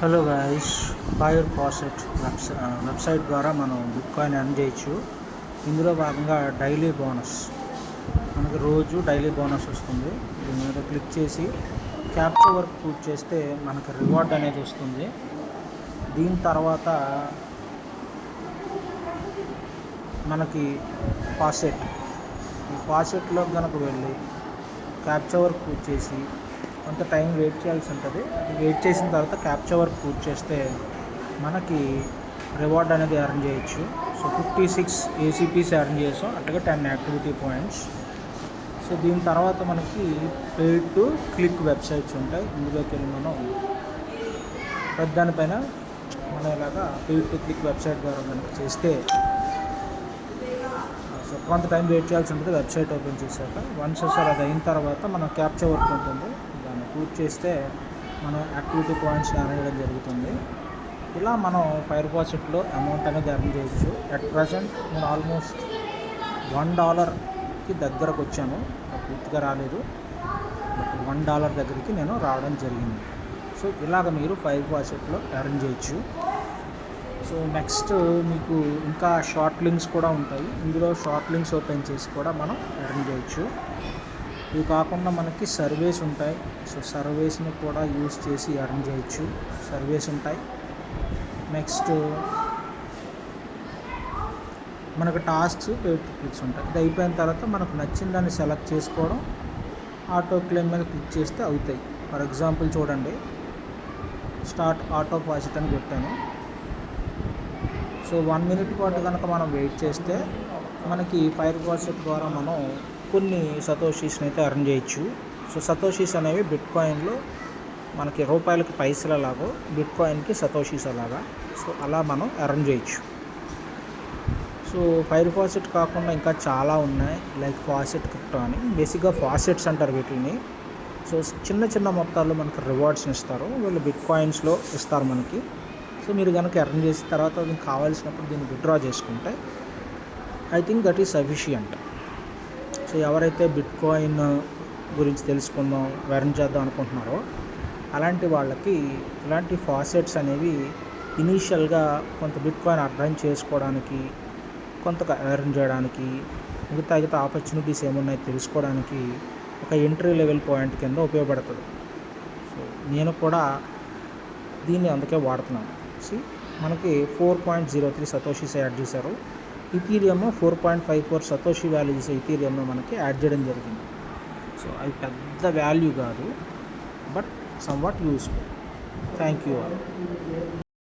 Hello guys బాయర్ faucet వెబ్సై website ద్వారా మనం బిట్ కాయిన్ ఎర్న్ చేయొచ్చు. ఇందులో భాగంగా డైలీ బోనస్ మనకి రోజు డైలీ బోనస్ వస్తుంది. దీని మీద క్లిక్ చేసి క్యాప్చర్ వర్క్ పూర్తి చేస్తే మనకి రివార్డ్ అనేది వస్తుంది. దీని తర్వాత మనకి పాసెట్ ఈ ఫాసెట్లో కనుక వెళ్ళి క్యాప్చర్ వర్క్ పూర్తి చేసి కొంత టైం వెయిట్ చేయాల్సి ఉంటుంది. వెయిట్ చేసిన తర్వాత క్యాప్చర్ వర్క్ పూర్తి చేస్తే మనకి రివార్డ్ అనేది ఎర్న్ చేయొచ్చు. సో ఫిఫ్టీ సిక్స్ ఏసీపీస్ ఎర్న్ చేసాం. అట్లాగే టెన్ యాక్టివిటీ పాయింట్స్. సో దీని తర్వాత మనకి పెయిడ్ టు క్లిక్ వెబ్సైట్స్ ఉంటాయి. ఇందులోకి వెళ్ళి మనం దానిపైన మనం ఇలాగా పెయిడ్ టు క్లిక్ వెబ్సైట్ ద్వారా కనుక చేస్తే సో కొంత టైం వెయిట్ చేయాల్సి ఉంటుంది. వెబ్సైట్ ఓపెన్ చేశాక వన్స్ సార్ అది అయిన తర్వాత మనం క్యాప్చర్ వర్క్ ఉంటుంది. పూర్తి చేస్తే మనం యాక్టివిటీ పాయింట్స్ ఎర్న్ చేయడం జరుగుతుంది. ఇలా మనం ఫైర్ ప్రాజెక్ట్లో అమౌంట్ అనేది ఎర్న్ చేయొచ్చు. అట్ ప్రజెంట్ నేను ఆల్మోస్ట్ వన్ డాలర్కి దగ్గరకు వచ్చాను. పూర్తిగా రాలేదు. బట్ వన్ డాలర్ దగ్గరికి నేను రావడం జరిగింది. సో ఇలాగ మీరు ఫైర్ ప్రాజెక్ట్లో ఎర్న్ చేయొచ్చు. సో నెక్స్ట్ మీకు ఇంకా షార్ట్ లింక్స్ కూడా ఉంటాయి. ఇందులో షార్ట్ లింక్స్ ఓపెన్ చేసి కూడా మనం ఎర్న్ చేయొచ్చు. ఇవి కాకుండా మనకి సర్వేస్ ఉంటాయి. సో సర్వేస్ని కూడా యూస్ చేసి ఎర్న్ చేయొచ్చు. సర్వేస్ ఉంటాయి. నెక్స్ట్ మనకు టాస్క్స్ ఎయిట్ క్లిక్స్ ఉంటాయి. ఇది అయిపోయిన తర్వాత మనకు నచ్చిన దాన్ని సెలెక్ట్ చేసుకోవడం ఆటో క్లెయిమ్ మీద క్లిక్ చేస్తే అవుతాయి. ఫర్ ఎగ్జాంపుల్ చూడండి. స్టార్ట్ ఆటో పాసిట్ అని పెట్టాను. సో వన్ మినిట్ పాటు కనుక మనం వెయిట్ చేస్తే మనకి ఫైర్ వాట్సాప్ ద్వారా మనం కొన్ని సతోషీస్ని అయితే అర్న్ చేయొచ్చు. సో సతోషీస్ అనేవి బిట్ కాయిన్లో మనకి రూపాయలకి పైసలు ఎలాగో బిట్ కాయిన్కి సతోషీస్ అలాగా సో అలా మనం అర్న్ చేయొచ్చు. సో ఫైర్ ఫాసెట్ కాకుండా ఇంకా చాలా ఉన్నాయి. లైక్ ఫాసెట్ క్రిప్టో అని. బేసిక్గా ఫాసెట్స్ అంటారు వీటిని సో చిన్న చిన్న మొత్తాల్లో మనకి రివార్డ్స్ని ఇస్తారు. వీళ్ళు బిట్ కాయిన్స్లో ఇస్తారు మనకి. సో మీరు కనుక ఎర్న్ చేసిన తర్వాత దీనికి కావాల్సినప్పుడు దీన్ని విత్డ్రా చేసుకుంటే I think that is sufficient. So ఎవరైతే బిట్ కాయిన్ గురించి తెలుసుకుందాం ఎర్న్ చేద్దాం అనుకుంటున్నారో అలాంటి వాళ్ళకి ఇలాంటి ఫాసెట్స్ అనేవి ఇనీషియల్గా కొంత బిట్ కాయిన్ అర్థం చేసుకోవడానికి కొంత ఎర్న్ చేయడానికి మిగతా మిగతా ఆపర్చునిటీస్ ఏమున్నాయో తెలుసుకోవడానికి ఒక ఎంట్రీ లెవెల్ పాయింట్ కింద ఉపయోగపడుతుంది. సో నేను కూడా దీన్ని అందుకే వాడుతున్నాను. సి మనకి four point zero three satoshis add చేశారు. Ethereum four point five four satoshi value చేసే ఇథీరియం మనకి యాడ్ చేయడం జరిగింది. సో అది పెద్ద వాల్యూ కాదు but somewhat useful. Thank you all.